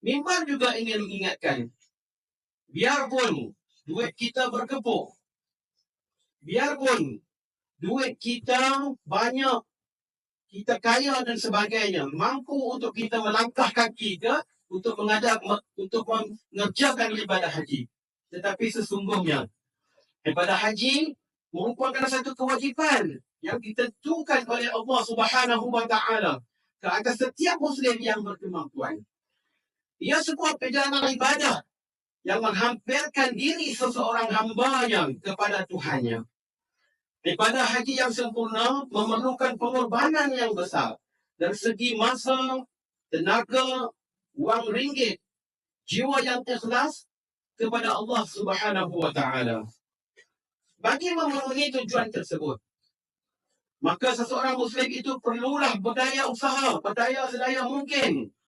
Mimbar juga ingin mengingatkan, biarpun duit kita berkepuk, biarpun duit kita banyak, kita kaya dan sebagainya, mampu untuk kita melangkah kaki ke untuk mengadap untuk mengerjakan ibadah haji. Tetapi sesungguhnya ibadah haji merupakan satu kewajipan yang ditentukan oleh Allah Subhanahu wa taala ke atas setiap muslim yang berkemampuan. Ia sebuah perjalanan ibadah yang menghampirkan diri seseorang hambanya kepada Tuhannya. Ibadah haji yang sempurna memerlukan pengorbanan yang besar dari segi masa, tenaga, wang ringgit, jiwa yang ikhlas kepada Allah Subhanahu wa taala. Bagi memenuhi tujuan tersebut, maka seseorang muslim itu perlulah berdaya usaha, berdaya sedaya mungkin